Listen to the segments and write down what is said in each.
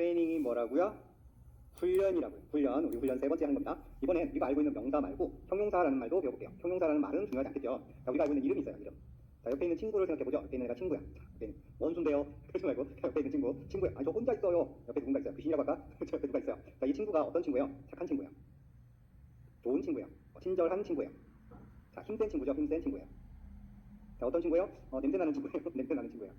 트레이닝이 뭐라고요? 훈련이라고요. 훈련. 우리 훈련 세 번째 하는 겁니다. 이번엔 우리가 알고 있는 명사 말고 형용사라는 말도 배워볼게요. 형용사라는 말은 중요하지 않겠죠. 자, 우리가 알고 있는 이름이 있어요. 이름. 자, 옆에 있는 친구를 생각해보죠. 옆에 있는 애가 친구야. 자, 옆에 있는 원수인데요. 그러지 말고 옆에 있는 친구. 친구야. 아니, 저 혼자 있어요. 옆에 누군가 있어요. 귀신이라고 할까? 저 옆에 누가 있어요. 자, 이 친구가 어떤 친구예요? 착한 친구예요. 좋은 친구예요. 어, 친절한 친구예요. 자, 힘센 친구죠. 힘센 친구예요. 자, 어떤 친구예요? 어, 냄새 나는 친구예요. 냄새 나는 친구예요.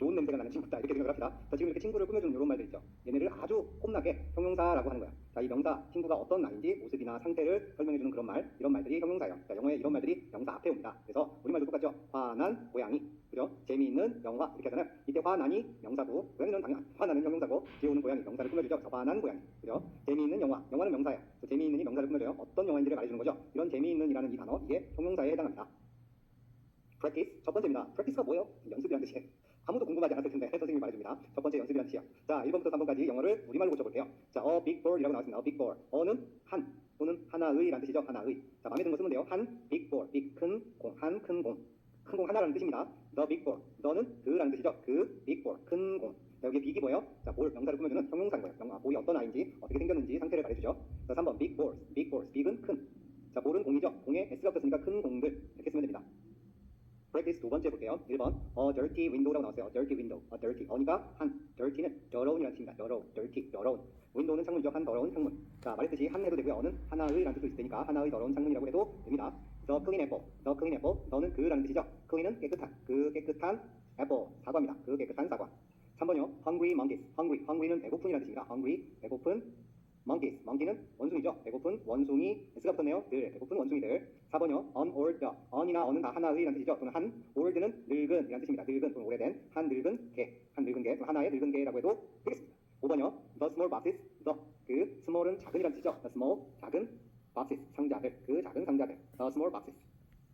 좋은 냄새가 나는 친구다 이렇게 생각을 합시다. 자, 지금 이렇게 친구를 꾸며주는 이런 말들 있죠. 얘네를 아주 꼼나게 형용사라고 하는 거야. 자, 이 명사 친구가 어떤 아이인지 모습이나 상태를 설명해주는 그런 말 이런 말들이 형용사예요. 자, 영어에 이런 말들이 명사 앞에 옵니다. 그래서 우리말도 똑같죠. 화난 고양이 그죠? 재미있는 영화 이렇게 하잖아요. 이때 화난이 명사고 고양이는 당연 화나는 형용사고 귀여우는 고양이 명사를 꾸며주죠. 화난 고양이 그죠? 재미있는 영화 영화는 명사예요. 재미있는이 명사를 꾸며줘요. 어떤 영화인지를 말해주는 거죠. 이런 재미있는이라는 이 단어 이게 형용사에 해당합니다. practice 첫 번째입니다. practice가 뭐예요? 연습이라는 뜻이에요. 1번부터 3번까지 영어를 우리말로 고쳐볼게요. 자, a big ball이라고 나왔습니다. a big ball. 어는 한 또는 하나의라는 뜻이죠. 하나의. 자, 마음에 드는 거 쓰면 돼요. 한 big ball, big 큰 공, 한 큰 공. 큰 공 하나라는 뜻입니다. the big ball. the는 그라는 뜻이죠. 그 big ball, 큰 공. 자, 여기 big이 뭐예요? 자, 볼 명사를 꾸며주는 형용사인 거예요. 명, 아, 볼이 어떤 아이인지 어떻게 생겼는지 상태를 말해주죠. 자, 3번 big balls, big balls. big은 큰. 자, 볼은 공이죠. 공에 s가 붙었으니까 큰 공들 이렇게 쓰면 됩니다. 두 번째 볼게요. 1번 a dirty window라고 나왔어요. dirty window. a dirty. 어니까 한 dirty는 더러운이라는 뜻입니다. 더러운, dirty, 더러운. window는 창문이죠. 한 더러운 창문. 자, 말했듯이 한 해도 되고요. 어는 하나의라는 뜻도 있을 테니까 하나의 더러운 창문이라고 해도 됩니다. the clean apple. the clean apple. 더는 그라는 뜻이죠. clean은 깨끗한. 그 깨끗한 apple. 사과입니다. 그 깨끗한 사과. 3번요. hungry monkeys. hungry. hungry는 배고픈이라는 뜻입니다. hungry. 배고픈 monkeys. monkey는 원숭이죠. 배고픈 원숭이. s가 붙었네요. 늘. 배고픈 원숭이들. 4번요. unold. on이나 어는 다 하나의라는 뜻이죠. 또는 한. old는 늙은 이라는 뜻입니다. 늙은 또는 오래된. 한 늙은 개. 한 늙은 개. 또는 하나의 늙은 개라고 해도 되겠습니다. 5번요. the small boxes. the. 그 small은 작은이라는 뜻이죠. the small. 작은 boxes. 상자들. 그 작은 상자들. the small boxes.